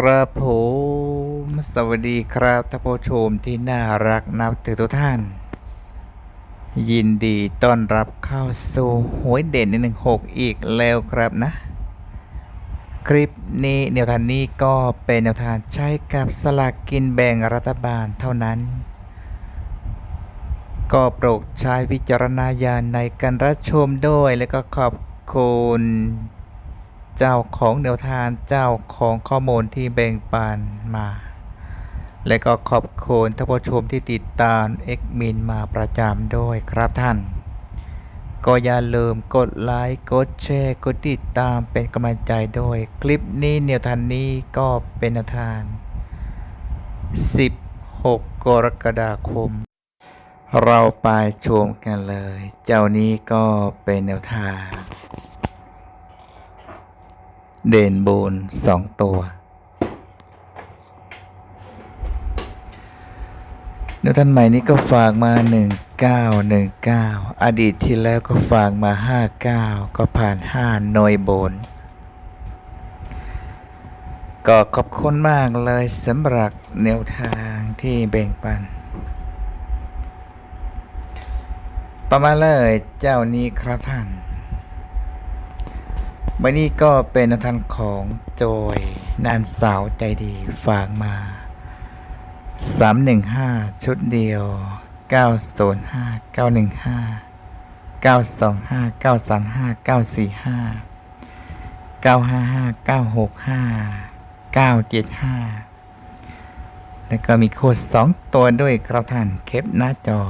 ครับผมสวัสดีครับท่านผู้ชมที่น่ารักนับถือทุกท่าน ยินดีต้อนรับเข้าสู่หวยเด่นหนึ่งหกอีกแล้วครับนะ คลิปนี้แนวทางนี้ก็เป็นแนวทางใช้กับสลากกินแบ่งรัฐบาลเท่านั้น ก็โปรดใช้วิจารณญาณในการรับชมด้วยแล้วก็ขอบคุณ เจ้าของแนวทางเจ้าของข้อมูลที่แบ่งปันมา และก็ขอบคุณท่านผู้ชมที่ติดตามเอ็กมินมาประจำด้วยครับท่าน ก็อย่าลืมกดไลค์กดแชร์กดติดตามเป็นกำลังใจด้วยคลิปนี้แนวทางนี้ก็เป็นแนวทาง 16 กรกฎาคม เราไปชมกันเลย เจ้านี้ก็เป็นแนวทาง เด่นบนสองตัวเดี๋ยวท่านใหม่นี้ก็ฝากมา 1919 อดีตที่แล้วก็ฝากมา 59 ก็ผ่าน 5 หน่วยบน ก็ขอบคุณมากเลยสำหรับแนวทางที่แบ่งปันต่อมาเลยเจ้านี้ครับท่าน วันนี้ก็เป็นทันของโจยนานสาวใจดีฝากมา 315 ชุดเดียว 905 915 925 935 945 955 965 975 แล้วก็มีโค้ด2ตัวด้วยครับท่านเคปหน้าจอ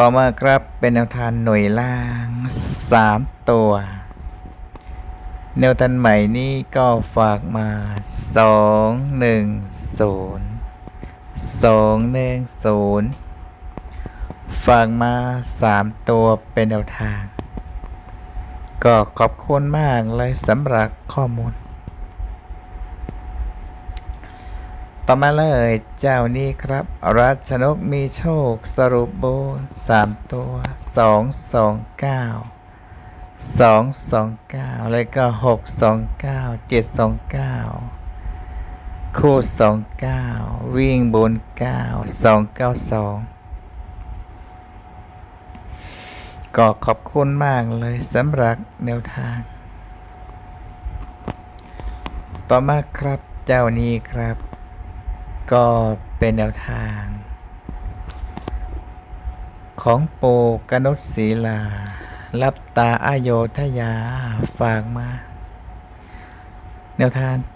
ต่อมาครับเป็นแนวทางหน่วยล่าง 3 ตัว แนวทางใหม่นี้ก็ฝากมา 2 1 0 2 1 0 ฝากมา 3 ตัวเป็นแนวทาง ก็ขอบคุณมากเลยสำหรับข้อมูล ต่อมาเลยเจ้านี้ครับ รัชนกมีโชคสรุปโบสามตัวสองสองเก้าสองสองเก้าแล้วก็หกสองเก้าเจ็ดสองเก้าคู่สองเก้าวิ่งบนเก้าสองเก้าสองก็ขอบคุณมากเลยสำหรับแนวทาง ต่อมาครับเจ้านี้ครับ ก็เป็นแนวทาง ของโปกนุษศีลา รับตาอโยธยา ฝากมา แนวทาง 728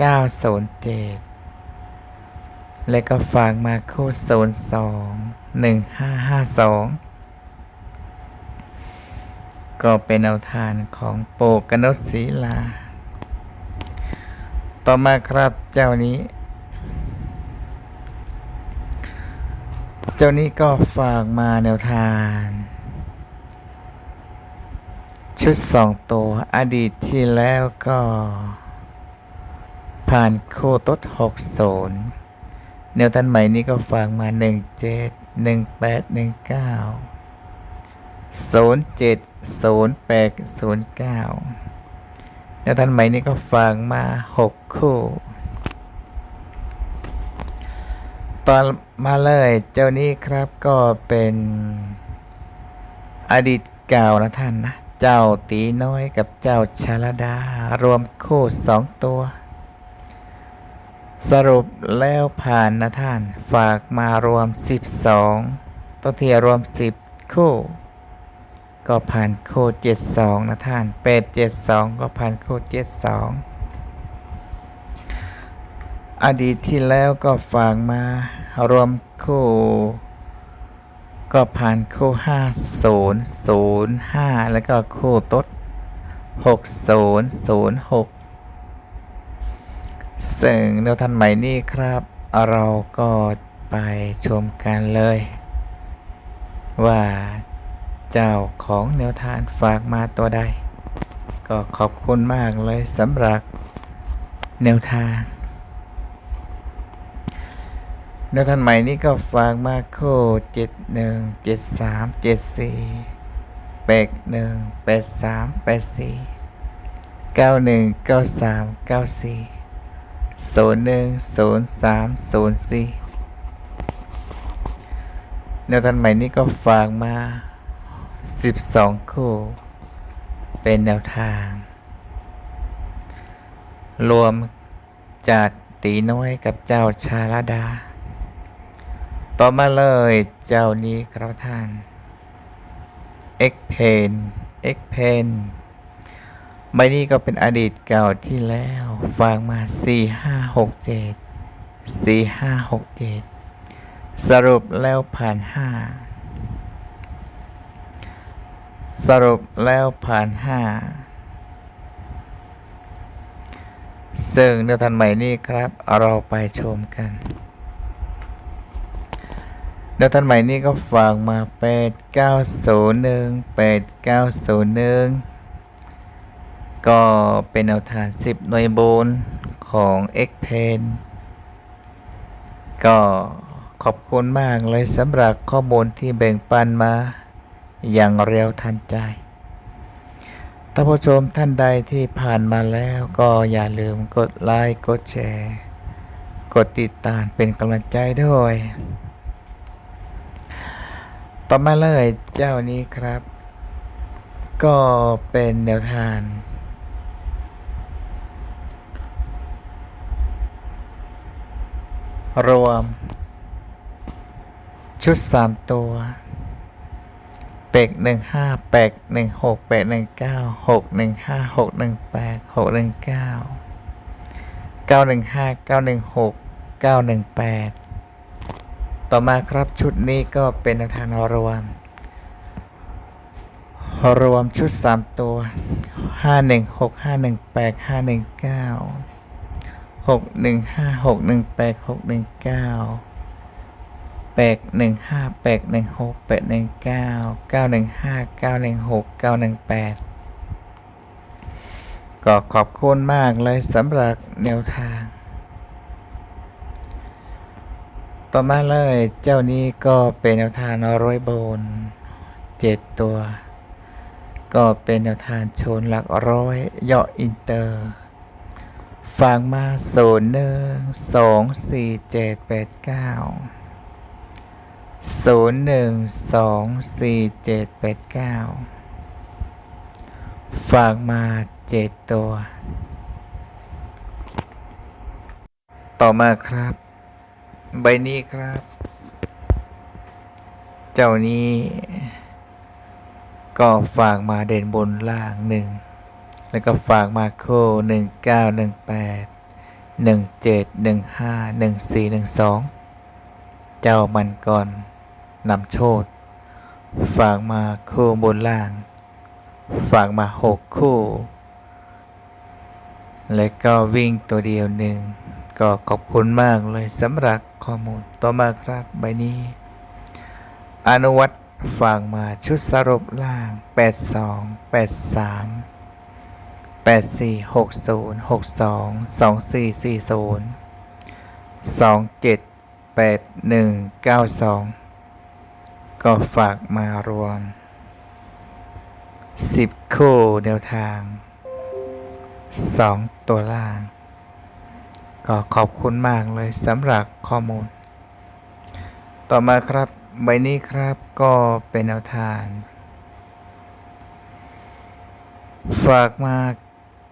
907 และก็ฝากมาคู่ 02 1552 ก็เป็นแนวทางของโปกนุษศีลา ต่อมาครับเจ้านี้ เจ้านี้ก็ฝากมาแนวทาง ชุดสองตัวอดีตที่แล้วก็ ผ่านโคตดหกศูนย์แนวทางใหม่นี้ก็ฝากมาหนึ่งเจ็ดหนึ่งแปดหนึ่งเก้าศูนย์เจ็ดศูนย์แปดศูนย์เก้า แล้วท่านใหม่นี้ก็ฟังมาหกคู่ ตอนมาเลยเจ้านี้ครับก็เป็นอดีตเก่านะท่านนะ เจ้าตีน้อยกับเจ้าชาลดารวมคู่สองตัว สรุปแล้วผ่านนะท่าน ฝากมารวม 12 ตัวเทียรวม 10 คู่ ก็ผ่านโคดเจ็ดสองนะท่านเป็ดเจ็ดสองก็ผ่านโคดเจ็ดสองอดีตที่แล้วก็ฝากมารวมคู่ก็ผ่านคู่ห้าศูนย์ศูนย์ห้าแล้วก็คู่ตดหกศูนย์ศูนย์หกซึ่งแนวทันใหม่นี่ครับ เราก็ไปชมกันเลย ว่า เจ้าของแนวทางฝากมาตัวใด ก็ขอบคุณมากเลยสำหรับแนวทางแนวทางใหม่นี้ก็ฝากมาโคเจ็ดหนึ่งเจ็ดสามเจ็ดสี่แปดหนึ่งแปดสามแปดสี่เก้าหนึ่งเก้าสามเก้าสี่ศูนย์หนึ่งศูนย์สามศูนย์สี่แนวทางใหม่นี้ก็ฝากมา สิบสองคู่ เป็นแนวทาง รวมจากตีน้อยกับเจ้าชาลดา ต่อมาเลยเจ้านี้ครับท่าน X Pen X Pen ใบนี้ก็เป็นอดีตเก่าที่แล้วฝากมา 4 5 6 7 4 5 6 7 สรุปแล้วผ่าน 5 สรุปแล้วผ่าน5ซึ่งแนวทางใหม่นี้ครับ เราไปชมกันแนวทางใหม่นี้ก็ฝากมา 8901 8901 ก็เป็นแนวทาง 10 หน่วยโบนของ x p e n ก็ขอบคุณมากเลยสำหรับข้อมูลที่แบ่งปันมา อย่างเร็วทันใจท่านผู้ชมท่านใดที่ผ่านมาแล้วก็อย่าลืมกดไลค์กดแชร์ กดติดตามเป็นกำลังใจด้วย ต่อมาเลยเจ้านี้ครับ ก็เป็นแนวทางรวม ชุดสามตัว เป็กหนึ่งห้าเป็กหนึ่งหกเป็กหนึ่งเก้าหกหนึ่งห้าหกหนึ่งแปดหกหนึ่งเก้าเก้าหนึ่งห้าเก้าหนึ่งหกเก้าหนึ่งแปดต่อมาครับชุดนี้ก็เป็นแนวทางรวม รวมชุดสามตัวห้าหนึ่งหกห้าหนึ่งแปดห้าหนึ่งเก้าหกหนึ่งห้าหกหนึ่งแปดหกหนึ่งเก้า แปดหนึ่งห้าแปดหนึ่งหกแปดหนึ่งเก้าเก้าหนึ่งห้าเก้าหนึ่งหกเก้าหนึ่งแปดก็ขอบคุณมากเลยสำหรับแนวทาง ต่อมาเลยเจ้านี้ก็เป็นแนวทางร้อยโบนเจ็ดตัว ก็เป็นแนวทางชนหลักร้อยย่ออินเตอร์ฟังมาศูนย์หนึ่งสองสี่เจ็ดแปดเก้า ศูนย์หนึ่งสองสี่เจ็ดแปดเก้าฝากมาเจ็ดตัว ต่อมาครับ ใบนี้ครับ เจ้านี้ ก็ฝากมาเด่นบนล่างหนึ่ง แล้วก็ฝากมาโคหนึ่งเก้าหนึ่งแปดหนึ่งเจ็ดหนึ่งห้าหนึ่งสี่หนึ่งสองเจ้ามันก่อน นำโชดฝากมาคู่บนล่าง ฝากมาหกคู่ แล้วก็วิ่งตัวเดียวหนึ่งก็ขอบคุณมากเลยสำหรับข้อมูลต่อมาครับใบนี้ อนุวัตฝากมาชุดสรุปล่าง 82 83 84 60 62 24 40 27 81 92 ก็ฝากมารวม 10 คู่แนวทาง 2 ตัวล่าง ก็ขอบคุณมากเลยสำหรับข้อมูล ต่อมาครับใบนี้ครับก็เป็นแนวทางฝากมา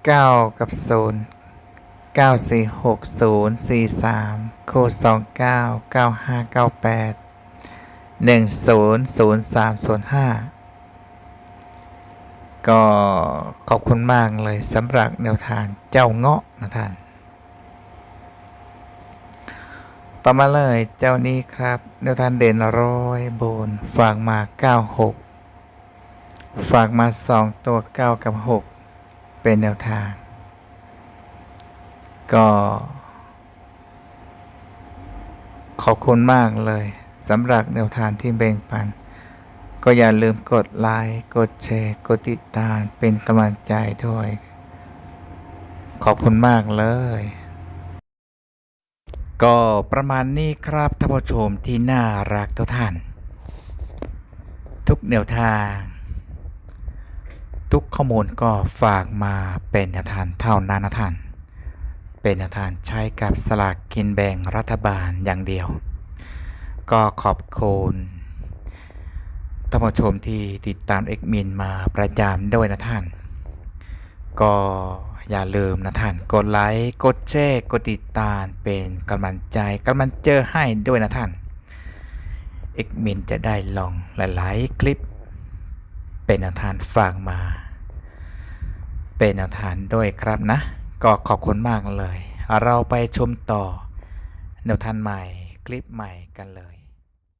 9 กับ 0 9 4 6 0 4 3 โคด2 9 9598 1 0 0 3 0 5 ก็ขอบคุณมากเลยสำหรับแนวทางเจ้าเงาะนะท่าน ต่อมาเลยเจ้านี้ครับ แนวทางเด่นร้อยบนฝากมา 96 ฝากมา 2 ตัว 9 กับ 6 เป็นแนวทาง ก็ ขอบคุณมากเลย สำหรับแนวทางที่แบ่งปัน ก็อย่าลืมกดไลค์ กดแชร์ กดติดตามเป็นกำลังใจด้วย ขอบคุณมากเลย ก็ประมาณนี้ครับท่านผู้ชมที่น่ารักทุกท่าน ทุกแนวทาง ทุกข้อมูลก็ฝากมาเป็นแนวทางเท่านั้นนะท่านเป็นแนวทางใช้กับสลากกินแบ่งรัฐบาลอย่างเดียว ก็ขอบคุณท่านผู้ชมที่ติดตามเอ็กมินมาประจำด้วยนะท่าน ก็อย่าลืมนะท่าน กดไลค์กดแชร์กดติดตามเป็นกำลังใจกำลังเจอให้ด้วยนะท่านเอ็กมินจะได้ลองหลายๆคลิป เป็นแนวทางฝากมา เป็นแนวทางด้วยครับนะ ก็ขอบคุณมากเลย เราไปชมต่อแนวทางใหม่คลิปใหม่กันเลย